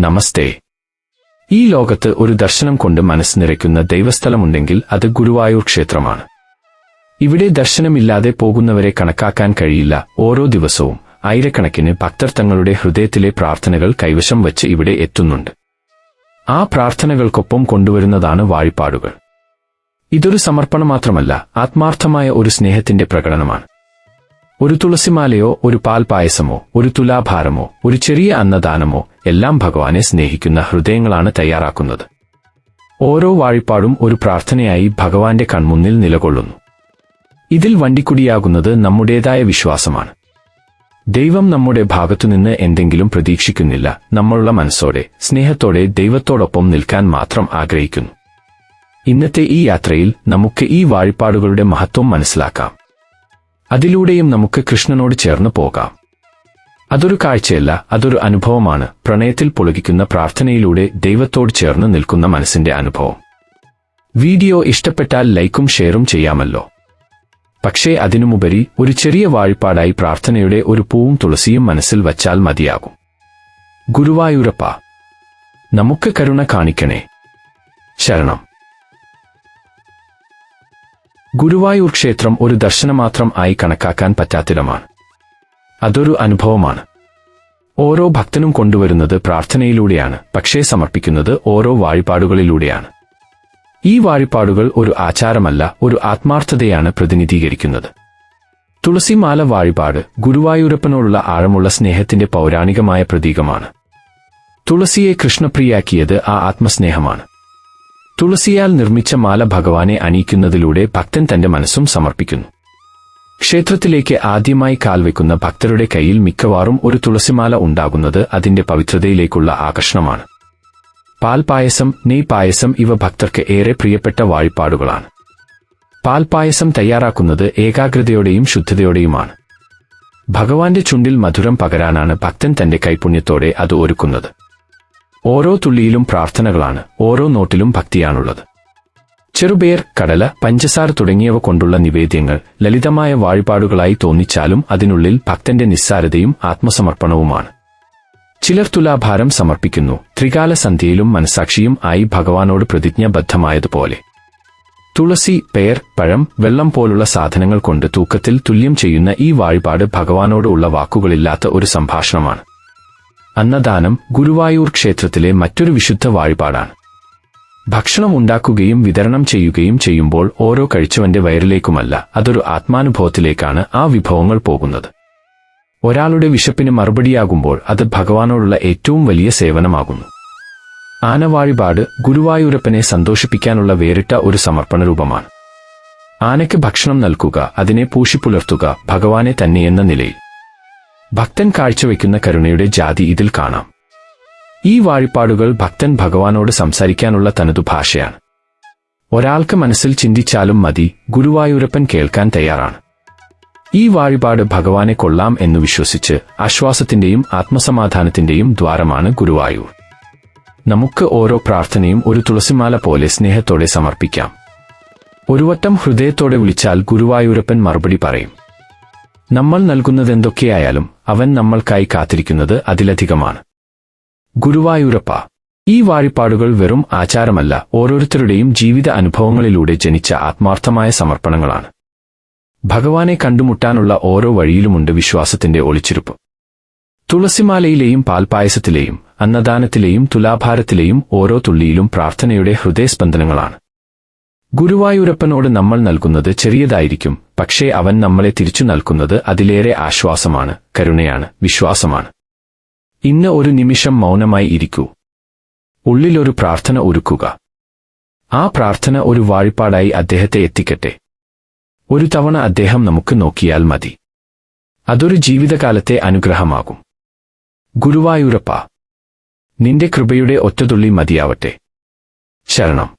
നമസ്തേ. ഈ ലോകത്ത് ഒരു ദർശനം കൊണ്ട് മനസ്സ് നിറയ്ക്കുന്ന ദൈവസ്ഥലമുണ്ടെങ്കിൽ അത് ഗുരുവായൂർ ക്ഷേത്രമാണ്. ഇവിടെ ദർശനമില്ലാതെ പോകുന്നവരെ കണക്കാക്കാൻ കഴിയില്ല. ഓരോ ദിവസവും ആയിരക്കണക്കിന് ഭക്തർ തങ്ങളുടെ ഹൃദയത്തിലെ പ്രാർത്ഥനകൾ കൈവശം വച്ച് ഇവിടെ എത്തുന്നുണ്ട്. ആ പ്രാർത്ഥനകൾക്കൊപ്പം കൊണ്ടുവരുന്നതാണ് വാഴിപ്പാടുകൾ. ഇതൊരു സമർപ്പണം മാത്രമല്ല ആത്മാർത്ഥമായ ഒരു സ്നേഹത്തിന്റെ പ്രകടനമാണ്. ഒരു തുളസിമാലയോ ഒരു പാൽപായസമോ ഒരു തുലാഭാരമോ ഒരു ചെറിയ അന്നദാനമോ എല്ലാം ഭഗവാനെ സ്നേഹിക്കുന്ന ഹൃദയങ്ങളാണ് തയ്യാറാക്കുന്നത്. ഓരോ വാഴിപ്പാടും ഒരു പ്രാർത്ഥനയായി ഭഗവാന്റെ കൺമുന്നിൽ നിലകൊള്ളുന്നു. ഇതിൽ വണ്ടിക്കുടിയാകുന്നത് നമ്മുടേതായ വിശ്വാസമാണ്. ദൈവം നമ്മുടെ ഭാഗത്തുനിന്ന് എന്തെങ്കിലും പ്രതീക്ഷിക്കുന്നില്ല നമ്മളുള്ള മനസ്സോടെ സ്നേഹത്തോടെ ദൈവത്തോടൊപ്പം നിൽക്കാൻ മാത്രം ആഗ്രഹിക്കുന്നു. ഇന്നത്തെ ഈ യാത്രയിൽ നമുക്ക് ഈ വാഴിപ്പാടുകളുടെ മഹത്വം മനസ്സിലാക്കാം. അതിലൂടെയും നമുക്ക് കൃഷ്ണനോട് ചേർന്ന് പോകാം. അതൊരു കാഴ്ചയല്ല അതൊരു അനുഭവമാണ്. പ്രണയത്തിൽ പൊളുകിക്കുന്ന പ്രാർത്ഥനയിലൂടെ ദൈവത്തോട് ചേർന്ന് നിൽക്കുന്ന മനസ്സിന്റെ അനുഭവം. വീഡിയോ ഇഷ്ടപ്പെട്ടാൽ ലൈക്കും ഷെയറും ചെയ്യാമല്ലോ. പക്ഷേ അതിനുമുപരി ഒരു ചെറിയ വാഴ്പാടായി പ്രാർത്ഥനയുടെ ഒരു പൂവും തുളസിയും മനസ്സിൽ വച്ചാൽ മതിയാകും. ഗുരുവായൂരപ്പ നമുക്ക് കരുണ കാണിക്കണേ. ശരണം. ഗുരുവായൂർ ക്ഷേത്രം ഒരു ദർശനം മാത്രം ആയി കണക്കാക്കാൻ പറ്റാത്തിടമാണ്. അതൊരു അനുഭവമാണ്. ഓരോ ഭക്തനും കൊണ്ടുവരുന്നത് പ്രാർത്ഥനയിലൂടെയാണ് പക്ഷേ സമർപ്പിക്കുന്നത് ഓരോ വാഴിപ്പാടുകളിലൂടെയാണ് ഈ വാഴിപ്പാടുകൾ ഒരു ആചാരമല്ല ഒരു ആത്മാർത്ഥതയാണ് പ്രതിനിധീകരിക്കുന്നത്. തുളസിമാല വാഴിപാട് ഗുരുവായൂരപ്പനോടുള്ള ആഴമുള്ള സ്നേഹത്തിന്റെ പൗരാണികമായ പ്രതീകമാണ്. തുളസിയെ കൃഷ്ണപ്രിയാക്കിയത് ആ ആത്മസ്നേഹമാണ്. തുളസിയാൽ നിർമ്മിച്ച മാല ഭഗവാനെ അണിയിക്കുന്നതിലൂടെ ഭക്തൻ തന്റെ മനസ്സും സമർപ്പിക്കുന്നു. ക്ഷേത്രത്തിലേക്ക് ആദ്യമായി കാൽവെക്കുന്ന ഭക്തരുടെ കയ്യിൽ മിക്കവാറും ഒരു തുളസിമാല ഉണ്ടാകുന്നത് അതിന്റെ പവിത്രതയിലേക്കുള്ള ആകർഷണമാണ്. പാൽപായസം നെയ് പായസം ഇവ ഭക്തർക്ക് ഏറെ പ്രിയപ്പെട്ട വാഴിപ്പാടുകളാണ്. പാൽപായസം തയ്യാറാക്കുന്നത് ഏകാഗ്രതയോടെയും ശുദ്ധതയോടെയുമാണ്. ഭഗവാന്റെ ചുണ്ടിൽ മധുരം പകരാനാണ് ഭക്തൻ തന്റെ കൈപുണ്യത്തോടെ അത് ഒരുക്കുന്നത്. ഓരോ തുള്ളിയിലും പ്രാർത്ഥനകളാണ് ഓരോ നോട്ടിലും ഭക്തിയാണുള്ളത്. ചെറുപേർ കടല പഞ്ചസാര തുടങ്ങിയവ കൊണ്ടുള്ള നിവേദ്യങ്ങൾ ലളിതമായ വാഴിപാടുകളായി തോന്നിച്ചാലും അതിനുള്ളിൽ ഭക്തന്റെ നിസ്സാരതയും ആത്മസമർപ്പണവുമാണ്. ചിലർ തുലാഭാരം സമർപ്പിക്കുന്നു ത്രികാല സന്ധ്യയിലും മനസാക്ഷിയും ആയി ഭഗവാനോട് പ്രതിജ്ഞാബദ്ധമായതുപോലെ. തുളസി പേർ പഴം വെള്ളം പോലുള്ള സാധനങ്ങൾ കൊണ്ട് തൂക്കത്തിൽ തുല്യം ചെയ്യുന്ന ഈ വാഴിപാട് ഭഗവാനോട് ഉള്ള വാക്കുകളില്ലാത്ത ഒരു സംഭാഷണമാണ്. അന്നദാനം ഗുരുവായൂർ ക്ഷേത്രത്തിലെ മറ്റൊരു വിശുദ്ധ വാഴിപാടാണ്. ഭക്ഷണം ഉണ്ടാക്കുകയും വിതരണം ചെയ്യുകയും ചെയ്യുമ്പോൾ ഓരോ കഴിച്ചവന്റെ വയറിലേക്കുമല്ല അതൊരു ആത്മാനുഭവത്തിലേക്കാണ് ആ വിഭവങ്ങൾ പോകുന്നത്. ഒരാളുടെ വിശപ്പിന് മറുപടിയാകുമ്പോൾ അത് ഭഗവാനോടുള്ള ഏറ്റവും വലിയ സേവനമാകുന്നു. ആനവാഴിപാട് ഗുരുവായൂരപ്പനെ സന്തോഷിപ്പിക്കാനുള്ള വേറിട്ട ഒരു സമർപ്പണ രൂപമാണ്. ആനയ്ക്ക് ഭക്ഷണം നൽകുക അതിനെ പൂഷിപ്പുലർത്തുക ഭഗവാനെ തന്നെയെന്ന നിലയിൽ. ഭക്തൻ കാഴ്ചവെക്കുന്ന കരുണയുടെ ജാതി ഇതിൽ കാണാം. ഈ വാഴിപ്പാടുകൾ ഭക്തൻ ഭഗവാനോട് സംസാരിക്കാനുള്ള തനതു ഭാഷയാണ്. ഒരാൾക്ക് മനസ്സിൽ ചിന്തിച്ചാലും മതി ഗുരുവായൂരപ്പൻ കേൾക്കാൻ തയ്യാറാണ്. ഈ വാഴിപാട് ഭഗവാനെ കൊള്ളാം എന്ന് വിശ്വസിച്ച് ആശ്വാസത്തിന്റെയും ആത്മസമാധാനത്തിന്റെയും ദ്വാരമാണ് ഗുരുവായൂർ. നമുക്ക് ഓരോ പ്രാർത്ഥനയും ഒരു തുളസിമാല പോലെ സ്നേഹത്തോടെ സമർപ്പിക്കാം. ഒരുവട്ടം ഹൃദയത്തോടെ വിളിച്ചാൽ ഗുരുവായൂരപ്പൻ മറുപടി പറയും. നമ്മൾ നൽകുന്നതെന്തൊക്കെയായാലും അവൻ നമ്മൾക്കായി കാത്തിരിക്കുന്നത് അതിലധികമാണ്. ഗുരുവായൂരപ്പ ഈ വാഴിപ്പാടുകൾ വെറും ആചാരമല്ല ഓരോരുത്തരുടെയും ജീവിത അനുഭവങ്ങളിലൂടെ ജനിച്ച ആത്മാർത്ഥമായ സമർപ്പണങ്ങളാണ്. ഭഗവാനെ കണ്ടുമുട്ടാനുള്ള ഓരോ വഴിയിലുമുണ്ട് വിശ്വാസത്തിന്റെ ഒളിച്ചിരുപ്പ്. തുളസിമാലയിലെയും പാൽപായസത്തിലെയും അന്നദാനത്തിലെയും തുലാഭാരത്തിലെയും ഓരോ തുള്ളിയിലും പ്രാർത്ഥനയുടെ ഹൃദയസ്പന്ദനങ്ങളാണ്. ഗുരുവായൂരപ്പനോട് നമ്മൾ നൽകുന്നത് ചെറിയതായിരിക്കും പക്ഷേ അവൻ നമ്മളെ തിരിച്ചു നൽകുന്നത് അതിലേറെ ആശ്വാസമാണ് കരുണയാണ് വിശ്വാസമാണ്. ഇന്ന് ഒരു നിമിഷം മൗനമായി ഇരിക്കൂ. ഉള്ളിലൊരു പ്രാർത്ഥന ഒരുക്കുക. ആ പ്രാർത്ഥന ഒരു വാഴിപ്പാടായി അദ്ദേഹത്തെ എത്തിക്കട്ടെ. ഒരു തവണ അദ്ദേഹം നമുക്ക് നോക്കിയാൽ മതി. അതൊരു ജീവിതകാലത്തെ അനുഗ്രഹമാകും. ഗുരുവായൂരപ്പ നിന്റെ കൃപയുടെ ഒറ്റതുള്ളി മതിയാവട്ടെ. ശരണം.